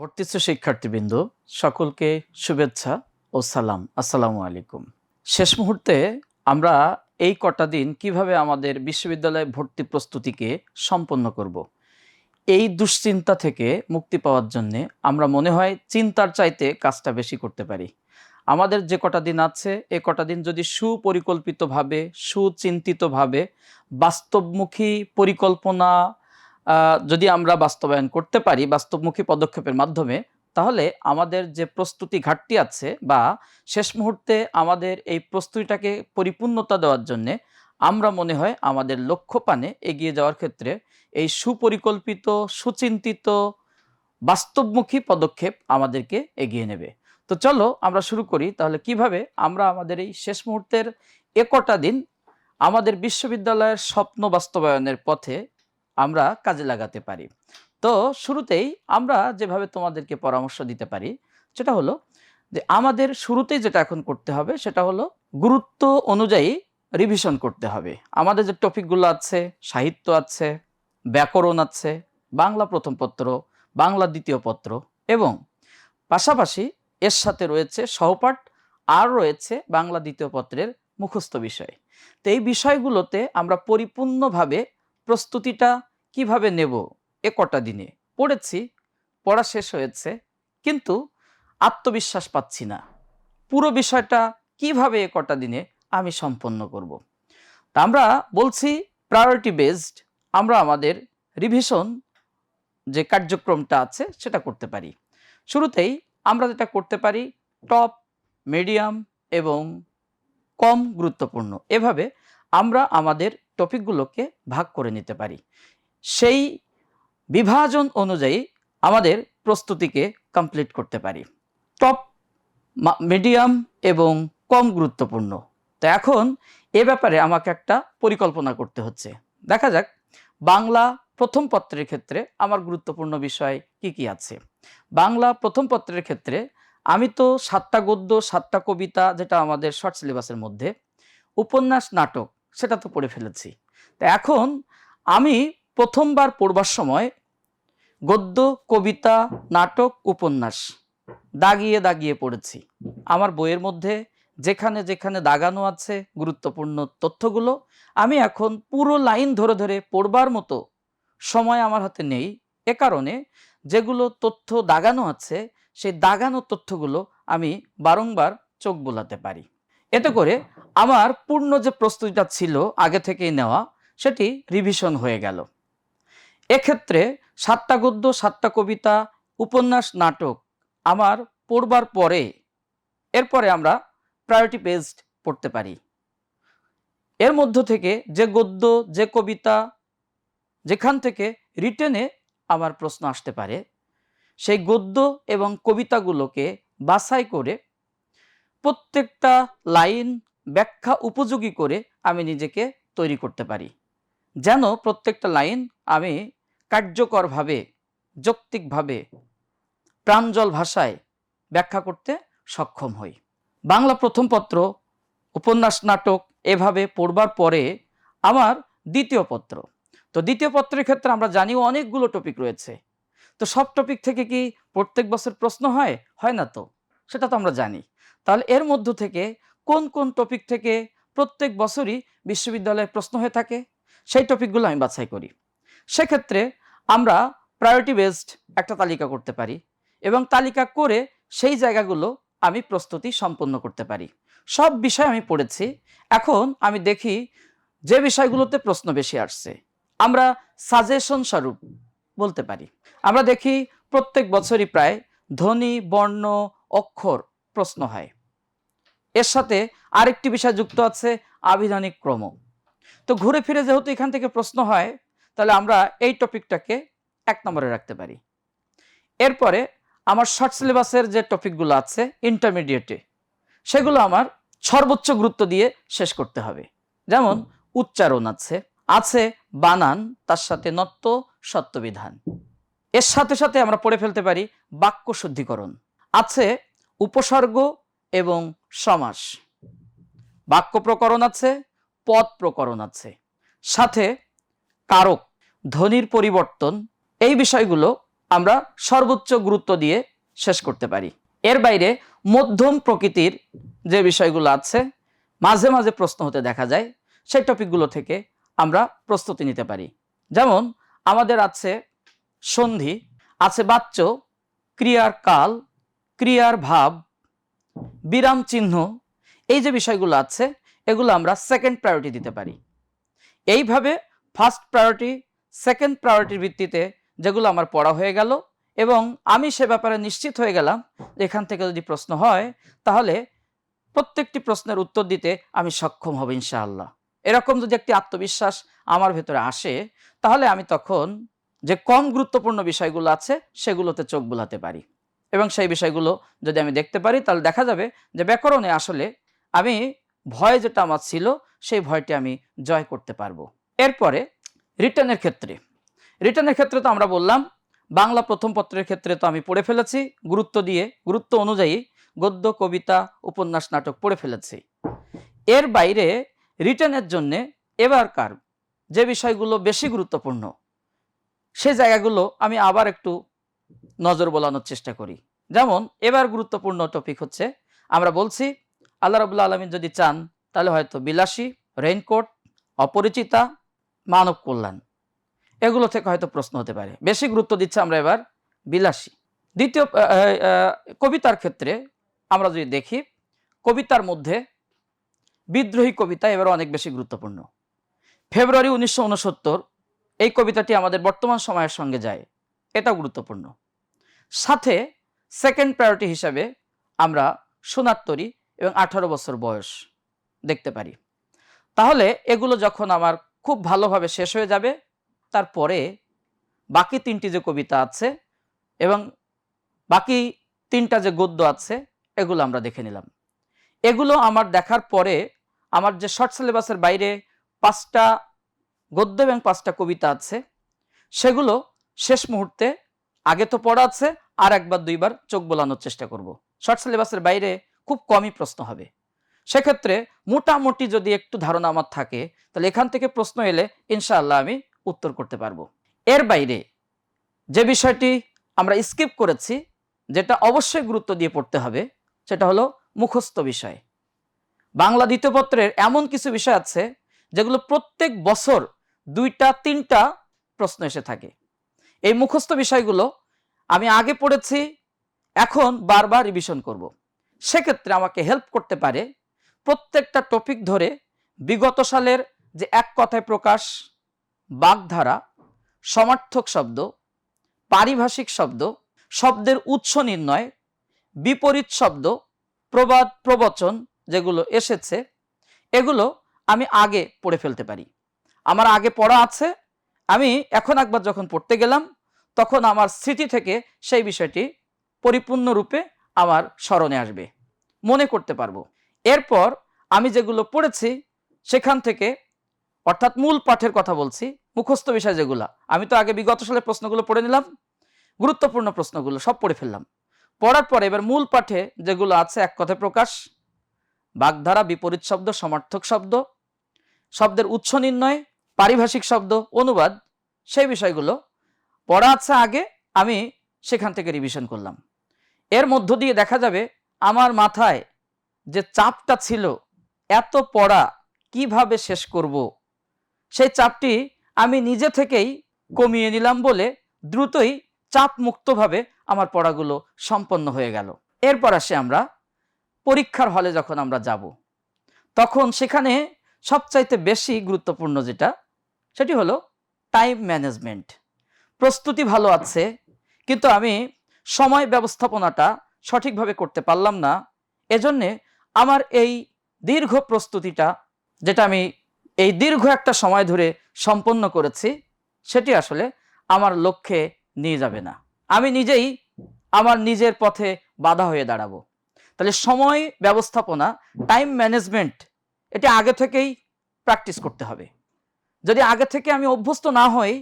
ভর্তিস্থ শিক্ষার্থীবৃন্দ, সকলকে শুভেচ্ছা ও সালাম আসসালামু আলাইকুম শেষ মুহূর্তে আমরা এই কটা দিন কীভাবে আমাদের বিশ্ববিদ্যালয়ে ভর্তি প্রস্তুতিকে সম্পন্ন করব। এই দুশ্চিন্তা থেকে মুক্তি পাওয়ার জন্য আমরা মনে হয় চিন্তার চাইতে কাজটা বেশি করতে পারি আমাদের যে কটা দিন আছে, এ কটা দিন যদি সুপরিকল্পিতভাবে, সুচিন্তিতভাবে, বাস্তবমুখী পরিকল্পনা যদি আমরা বাস্তবায়ন করতে পারি বাস্তবমুখী পদক্ষেপের মাধ্যমে, তাহলে আমাদের যে প্রস্তুতি ঘাটতি আছে বা শেষ মুহূর্তে আমাদের এই প্রস্তুতিটাকে পরিপূর্ণতা দেওয়ার জন্যে আমরা মনে হয় আমাদের লক্ষ্যপানে এগিয়ে যাওয়ার ক্ষেত্রে এই সুপরিকল্পিত, সুচিন্তিত, বাস্তবমুখী পদক্ষেপ আমাদেরকে এগিয়ে নেবে। তো চলো আমরা শুরু করি, তাহলে কীভাবে আমরা আমাদের এই শেষ মুহূর্তের একটা দিন আমাদের বিশ্ববিদ্যালয়ের স্বপ্ন বাস্তবায়নের পথে আমরা কাজে লাগাতে পারি। তো শুরুতেই আমরা যেভাবে তোমাদেরকে পরামর্শ দিতে পারি, সেটা হলো যে আমাদের শুরুতেই যেটা এখন করতে হবে, সেটা হলো গুরুত্ব অনুযায়ী রিভিশন করতে হবে। আমাদের যে টপিকগুলো আছে, সাহিত্য আছে, ব্যাকরণ আছে, বাংলা প্রথম পত্র, বাংলা দ্বিতীয় পত্র এবং পাশাপাশি এর সাথে রয়েছে সহপাঠ, আর রয়েছে বাংলা দ্বিতীয় পত্রের মুখস্থ বিষয়। তো এই বিষয়গুলোতে আমরা পরিপূর্ণভাবে প্রস্তুতিটা কীভাবে নেব এ কটা দিনে? পড়েছি, পড়া শেষ হয়েছে, কিন্তু আত্মবিশ্বাস পাচ্ছি না। পুরো বিষয়টা কীভাবে এ কটা দিনে আমি সম্পন্ন করব। তা আমরা বলছি প্রায়োরিটি বেসড আমরা আমাদের রিভিশন যে কার্যক্রমটা আছে সেটা করতে পারি। শুরুতেই আমরা যেটা করতে পারি টপ মিডিয়াম এবং কম গুরুত্বপূর্ণ। এভাবে আমরা আমাদের টপিকগুলোকে ভাগ করে নিতে পারি। সেই বিভাজন অনুযায়ী আমাদের প্রস্তুতিকে কমপ্লিট করতে পারি। টপ মিডিয়াম এবং কম গুরুত্বপূর্ণ। তো এখন এ ব্যাপারে আমাকে একটা পরিকল্পনা করতে হচ্ছে। দেখা যাক, বাংলা প্রথম পত্রের ক্ষেত্রে আমার গুরুত্বপূর্ণ বিষয় কি কি আছে। বাংলা প্রথম পত্রের ক্ষেত্রে আমি তো সাতটা গদ্য, সাতটা কবিতা যেটা আমাদের শর্ট সিলেবাসের মধ্যে, উপন্যাস, নাটক, সেটা তো পড়ে ফেলেছি। তো এখন আমি প্রথমবার পড়বার সময় গদ্য, কবিতা, নাটক, উপন্যাস দাগিয়ে দাগিয়ে পড়েছি। আমার বইয়ের মধ্যে যেখানে যেখানে দাগানো আছে গুরুত্বপূর্ণ তথ্যগুলো, আমি এখন পুরো লাইন ধরে ধরে পড়বার মতো সময় আমার হাতে নেই। এ কারণে যেগুলো তথ্য দাগানো আছে, সেই দাগানো তথ্যগুলো আমি বারংবার চোখ বোলাতে পারি। এতে করে আমার পূর্ণ যে প্রস্তুতিটা ছিল আগে থেকেই নেওয়া, সেটি রিভিশন হয়ে গেল। এক্ষেত্রে সাতটা গদ্য, সাতটা কবিতা, উপন্যাস, নাটক আমার পড়বার পরে, এরপরে আমরা প্রায়োরিটি বেসড পড়তে পারি। এর মধ্য থেকে যে গদ্য, যে কবিতা, যেখান থেকে রিটেনে আমার প্রশ্ন আসতে পারে, সেই গদ্য এবং কবিতাগুলোকে বাছাই করে প্রত্যেকটা লাইন ব্যাখ্যা উপযোগী করে আমি নিজেকে তৈরি করতে পারি। যেন প্রত্যেকটা লাইন আমি কার্যকরভাবে, যৌক্তিকভাবে প্রাঞ্জল ভাষায় ব্যাখ্যা করতে সক্ষম হই। বাংলা প্রথম পত্র, উপন্যাস, নাটক এভাবে পড়বার পরে আমার দ্বিতীয় পত্র। তো দ্বিতীয় পত্রের ক্ষেত্রে আমরা জানি অনেকগুলো টপিক রয়েছে। তো সব টপিক থেকে কি প্রত্যেক বছর প্রশ্ন হয়? হয় না তো? সেটা তো আমরা জানি। তাহলে এর মধ্য থেকে কোন কোন টপিক থেকে প্রত্যেক বছরই বিশ্ববিদ্যালয়ে প্রশ্ন হয়ে থাকে? সেই টপিকগুলো আমি বাছাই করি। সেক্ষেত্রে আমরা প্রায়োরিটি বেসড একটা তালিকা করতে পারি এবং তালিকা করে সেই জায়গাগুলো আমি প্রস্তুতি সম্পন্ন করতে পারি। সব বিষয় আমি পড়েছি। এখন আমি দেখি যে বিষয়গুলোতে প্রশ্ন বেশি আসছে। আমরা সাজেশন স্বরূপ বলতে পারি। আমরা দেখি প্রত্যেক বছরই প্রায় ধ্বনি, বর্ণ, অক্ষর প্রশ্ন হয়। এর সাথে আরেকটি বিষয় যুক্ত আছে আবিধানিক ক্রম। তো ঘুরে ফিরে যেহেতু এখান থেকে প্রশ্ন হয় তাহলে আমরা এই টপিকটাকে এক নম্বরে রাখতে পারি। এরপরে আমার শর্ট সিলেবাসের যে টপিকগুলো আছে ইন্টারমিডিয়েটে সেগুলো আমার সর্বোচ্চ গুরুত্ব দিয়ে শেষ করতে হবে। যেমন, উচ্চারণ আছে আছে বানান, তার সাথে নত্ব সত্যবিধান। এর সাথে সাথে আমরা পড়ে ফেলতে পারি বাক্য শুদ্ধিকরণ। আছে উপসর্গ এবং সমাস। বাক্য প্রকরণ আছে, পদ প্রকরণ আছে। সাথে কারক ধ্বনির পরিবর্তন, এই বিষয়গুলো আমরা সর্বোচ্চ গুরুত্ব দিয়ে শেষ করতে পারি। এর বাইরে মধ্যম প্রকৃতির যে বিষয়গুলো আছে, মাঝে মাঝে প্রশ্ন হতে দেখা যায়, সেই টপিকগুলো থেকে আমরা প্রস্তুতি নিতে পারি। যেমন, আমাদের আছে সন্ধি, আছে বাচ্য, ক্রিয়ার কাল, ক্রিয়ার ভাব, বিরাম চিহ্ন, এই যে বিষয়গুলো আছে, এগুলো আমরা সেকেন্ড প্রায়োরিটি দিতে পারি। এইভাবে ফার্স্ট প্রায়োরিটি, সেকেন্ড প্রায়োরিটির ভিত্তিতে যেগুলো আমার পড়া হয়ে গেল এবং আমি সে ব্যাপারে নিশ্চিত হয়ে গেলাম এখান থেকে যদি প্রশ্ন হয়, তাহলে প্রত্যেকটি প্রশ্নের উত্তর দিতে আমি সক্ষম হব ইনশাআল্লাহ। এরকম যদি একটি আত্মবিশ্বাস আমার ভেতরে আসে, তাহলে আমি তখন যে কম গুরুত্বপূর্ণ বিষয়গুলো আছে, সেগুলোতে চোখ বুলাতে পারি। এবং সেই বিষয়গুলো যদি আমি দেখতে পারি, তাহলে দেখা যাবে যে ব্যাকরণে আসলে আমি ভয় যেটা আমার ছিল, সেই ভয়টি আমি জয় করতে পারব। এরপরে রিটার্নের ক্ষেত্রে। রিটার্নের ক্ষেত্রে তো আমরা বললাম, বাংলা প্রথম পত্রের ক্ষেত্রে তো আমি পড়ে ফেলেছি, গুরুত্ব দিয়ে, গুরুত্ব অনুযায়ী গদ্য, কবিতা, উপন্যাস, নাটক পড়ে ফেলেছি। এর বাইরে রিটার্নের জন্যে এবারকার যে বিষয়গুলো বেশি গুরুত্বপূর্ণ, সে জায়গাগুলো আমি আবার একটু নজর বলানোর চেষ্টা করি। যেমন, এবার গুরুত্বপূর্ণ টপিক হচ্ছে, আমরা বলছি, আল্লাহ রবুল্লা আলমিন যদি চান, তাহলে হয়তো বিলাসী রেইনকোট অপরিচিতা মানব কল্যাণ। এগুলো থেকে হয়তো প্রশ্ন হতে পারে। বেশি গুরুত্ব দিচ্ছে আমরা এবার বিলাসী। দ্বিতীয় কবিতার ক্ষেত্রে আমরা যদি দেখি, কবিতার মধ্যে বিদ্রোহী কবিতা এবার অনেক বেশি গুরুত্বপূর্ণ। ফেব্রুয়ারি উনিশশো উনসত্তর, এই কবিতাটি আমাদের বর্তমান সময়ের সঙ্গে যায়। এটা গুরুত্বপূর্ণ। সাথে সেকেন্ড প্রায়োরিটি হিসাবে আমরা সোনার তরী এবং আঠারো বছর বয়স দেখতে পারি। তাহলে এগুলো যখন আমার খুব ভালোভাবে শেষ হয়ে যাবে। তারপরে বাকি তিনটি যে কবিতা আছে এবং বাকি তিনটা যে গদ্য আছে, এগুলো আমরা দেখে নিলাম। এগুলো আমার দেখার পরে আমার যে শর্ট সিলেবাসের বাইরে পাঁচটা গদ্য এবং পাঁচটা কবিতা আছে, সেগুলো শেষ মুহূর্তে আগে তো পড়া আছে, আর একবার দুইবার চোখ বোলানোর চেষ্টা করব। শর্ট সিলেবাসের বাইরে খুব কমই প্রশ্ন হবে। সেক্ষেত্রে মোটামুটি যদি একটু ধারণা আমার থাকে, তাহলে এখান থেকে প্রশ্ন এলে ইনশাআল্লাহ আমি উত্তর করতে পারব। এর বাইরে যে বিষয়টি আমরা স্কিপ করেছি, যেটা অবশ্যই গুরুত্ব দিয়ে পড়তে হবে, সেটা হলো মুখস্থ বিষয়। বাংলা দ্বিতীয় পত্রের এমন কিছু বিষয় আছে, যেগুলো প্রত্যেক বছর দুইটা, তিনটা প্রশ্ন এসে থাকে। এই মুখস্থ বিষয়গুলো আমি আগে পড়েছি, এখন বারবার রিভিশন করব। সেক্ষেত্রে আমাকে হেল্প করতে পারে প্রত্যেকটা টপিক ধরে বিগত সালের যে এক কথায় প্রকাশ, বাগধারা, সমার্থক শব্দ, পারিভাষিক শব্দ, শব্দের উৎস নির্ণয়, বিপরীত শব্দ, প্রবাদ, প্রবচন যেগুলো এসেছে, এগুলো আমি আগে পড়ে ফেলতে পারি। আমার আগে পড়া আছে, আমি এখন একবার যখন পড়তে গেলাম, তখন আমার স্মৃতি থেকে সেই বিষয়টি পরিপূর্ণরূপে আমার স্মরণে আসবে। মনে করতে পারব। এরপর আমি যেগুলো পড়েছি, সেখান থেকে অর্থাৎ মূল পাঠের কথা বলছি, মুখস্থ বিষয় যেগুলো। আমি তো আগে বিগত সালের প্রশ্নগুলো পড়ে নিলাম, গুরুত্বপূর্ণ প্রশ্নগুলো সব পড়ে ফেললাম। পড়ার পরে এবার মূল পাঠে যেগুলো আছে, এক কথায় প্রকাশ, বাগধারা বিপরীত শব্দ, সমার্থক শব্দ, শব্দের উৎস নির্ণয়, পারিভাষিক শব্দ, অনুবাদ, সেই বিষয়গুলো পড়া আছে আগে, আমি সেখান থেকে রিভিশন করলাম। এর মধ্য দিয়ে দেখা যাবে, আমার মাথায় যে চাপটা ছিল, এত পড়া কীভাবে শেষ করব? সেই চাপটি আমি নিজে থেকেই কমিয়ে নিলাম বলে দ্রুতই চাপ মুক্তভাবে আমার পড়াগুলো সম্পন্ন হয়ে গেল। এরপর আসে আমরা পরীক্ষার হলে যখন আমরা যাব। তখন সেখানে সবচাইতে বেশি গুরুত্বপূর্ণ যেটা, সেটি হলো টাইম ম্যানেজমেন্ট প্রস্তুতি ভালো আছে, কিন্তু আমি সময় ব্যবস্থাপনাটা সঠিকভাবে করতে পারলাম না। এজন্যে আমার এই দীর্ঘ প্রস্তুতিটা, যেটা আমি এই দীর্ঘ একটা সময় ধরে সম্পন্ন করেছি, সেটি আসলে আমার লক্ষ্যে নিয়ে যাবে না। আমি নিজেই আমার নিজের পথে বাধা হয়ে দাঁড়াবো। তাহলে সময় ব্যবস্থাপনা টাইম ম্যানেজমেন্ট এটি আগে থেকেই প্র্যাকটিস করতে হবে। যদি আগে থেকে আমি অভ্যস্ত না হই,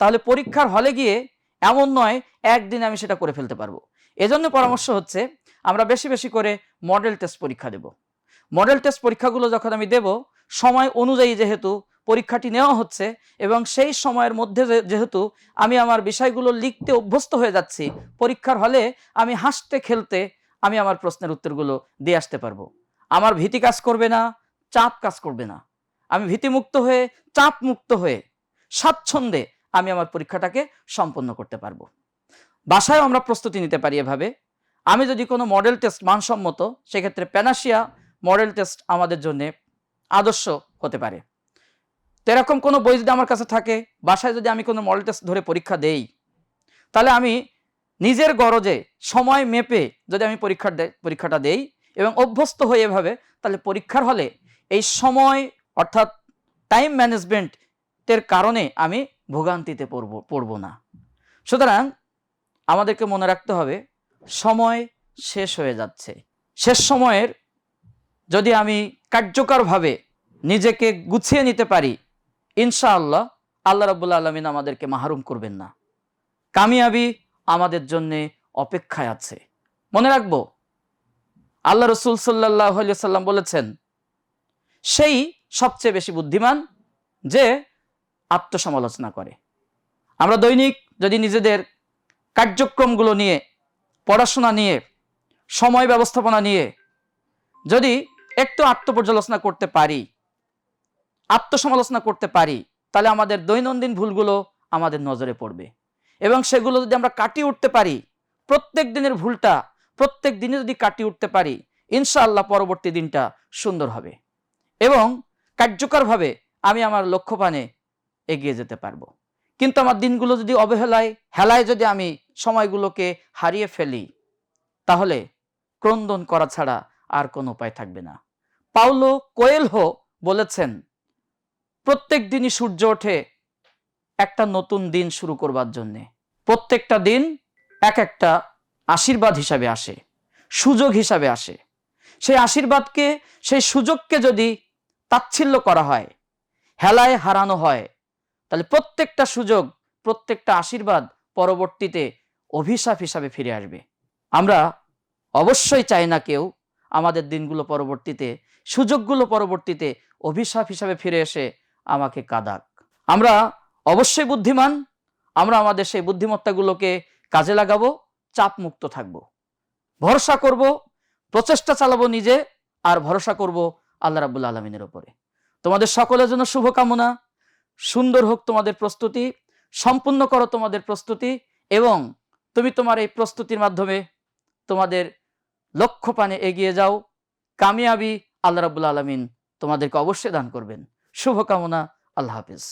তাহলে পরীক্ষার হলে গিয়ে এমন নয়, একদিন আমি সেটা করে ফেলতে পারব। এজন্য পরামর্শ হচ্ছে আমরা বেশি বেশি করে মডেল টেস্ট পরীক্ষা দেব। মডেল টেস্ট পরীক্ষাগুলো যখন আমি দেব, সময় অনুযায়ী যেহেতু পরীক্ষাটি নেওয়া হচ্ছে এবং সেই সময়ের মধ্যে যেহেতু আমি আমার বিষয়গুলো লিখতে অভ্যস্ত হয়ে যাচ্ছি, পরীক্ষার হলে আমি হাসতে খেলতে আমি আমার প্রশ্নের উত্তরগুলো দিয়ে আসতে পারব। আমার ভীতি কাজ করবে না, চাপ কাজ করবে না। আমি ভীতিমুক্ত হয়ে চাপ মুক্ত হয়ে, স্বাচ্ছন্দ্যে আমি আমার পরীক্ষাটাকে সম্পন্ন করতে পারব। বাসায় আমরা প্রস্তুতি নিতে পারি এভাবে। আমি যদি কোনো মডেল টেস্ট মানসম্মত, সেক্ষেত্রে প্যানাশিয়া মডেল টেস্ট আমাদের জন্য আদর্শ হতে পারে। এরকম কোনো বই যদি আমার কাছে থাকে, বাসায় যদি আমি কোনো মডেল টেস্ট ধরে পরীক্ষা দেই, তাহলে আমি নিজের গরজে সময় মেপে যদি আমি পরীক্ষার দে- পরীক্ষাটা দেই এবং অভ্যস্ত হয়ে এভাবে, তাহলে পরীক্ষার হলে এই সময় অর্থাৎ টাইম ম্যানেজমেন্টের কারণে আমি ভোগান্তিতে পড়ব পড়ব না। সুতরাং আমাদেরকে মনে রাখতে হবে সময় শেষ হয়ে যাচ্ছে। শেষ সময়ের যদি আমি কার্যকরভাবে নিজেকে গুছিয়ে নিতে পারি, ইনশাআল্লাহ আল্লাহ রাবুল্লা আলমিন আমাদেরকে মাহরুম করবেন না। কামিয়াবি আমাদের জন্যে অপেক্ষায় আছে। মনে রাখব, আল্লাহ রসুল সাল্লাহ সাল্লাম বলেছেন, সেই সবচেয়ে বেশি বুদ্ধিমান যে আত্মসমালোচনা করে। আমরা দৈনিক যদি নিজেদের কার্যক্রমগুলো নিয়ে পড়াশোনা নিয়ে, সময় ব্যবস্থাপনা নিয়ে যদি একটু আত্মপর্যালোচনা করতে পারি, আত্মসমালোচনা করতে পারি, তাহলে আমাদের দৈনন্দিন ভুলগুলো আমাদের নজরে পড়বে। এবং সেগুলো যদি আমরা কাটিয়ে উঠতে পারি, প্রত্যেক দিনের ভুলটা প্রত্যেক দিনে যদি কাটিয়ে উঠতে পারি, ইনশাআল্লাহ পরবর্তী দিনটা সুন্দর হবে। এবং কার্যকরভাবে আমি আমার লক্ষ্যপানে এগিয়ে যেতে পারব। কিন্তু আমার দিনগুলো যদি অবহেলায়, হেলায় যদি আমি সময়গুলোকে হারিয়ে ফেলি, তাহলে ক্রন্দন করা ছাড়া আর কোনো উপায় থাকবে না। পাউলো কোয়েলহো বলেছেন, প্রত্যেক দিনই সূর্য ওঠে একটা নতুন দিন শুরু করবার জন্যে। প্রত্যেকটা দিন এক একটা আশীর্বাদ হিসাবে আসে, সুযোগ হিসাবে আসে। সেই আশীর্বাদকে, সেই সুযোগকে যদি তাচ্ছিল্য করা হয়, হেলায় হারানো হয় তাহলে প্রত্যেকটা সুযোগ, প্রত্যেকটা আশীর্বাদ পরবর্তীতে অভিশাপ হিসাবে ফিরে আসবে। আমরা অবশ্যই চাই না কেউ আমাদের দিনগুলো পরবর্তীতে, সুযোগগুলো পরবর্তীতে অভিশাপ হিসাবে ফিরে এসে আমাকে কাদাক। আমরা অবশ্যই বুদ্ধিমান, আমরা আমাদের সেই বুদ্ধিমত্তাগুলোকে কাজে লাগাবো চাপ মুক্ত থাকব। ভরসা করব, প্রচেষ্টা চালাবো নিজে, আর ভরসা করব আল্লাহ রাবুল আলমিনের ওপরে তোমাদের সকলের জন্য শুভকামনা। সুন্দর হোক তোমাদের প্রস্তুতি, সম্পূর্ণ করো তোমাদের প্রস্তুতি এবং তুমি তোমার এই প্রস্তুতির মাধ্যমে তোমাদের লক্ষ্য পানে এগিয়ে যাও। কামিয়াবি আল্লাহ রাবুল আলমিন তোমাদেরকে অবশ্যই দান করবেন। শুভকামনা, আল্লাহ হাফিজ।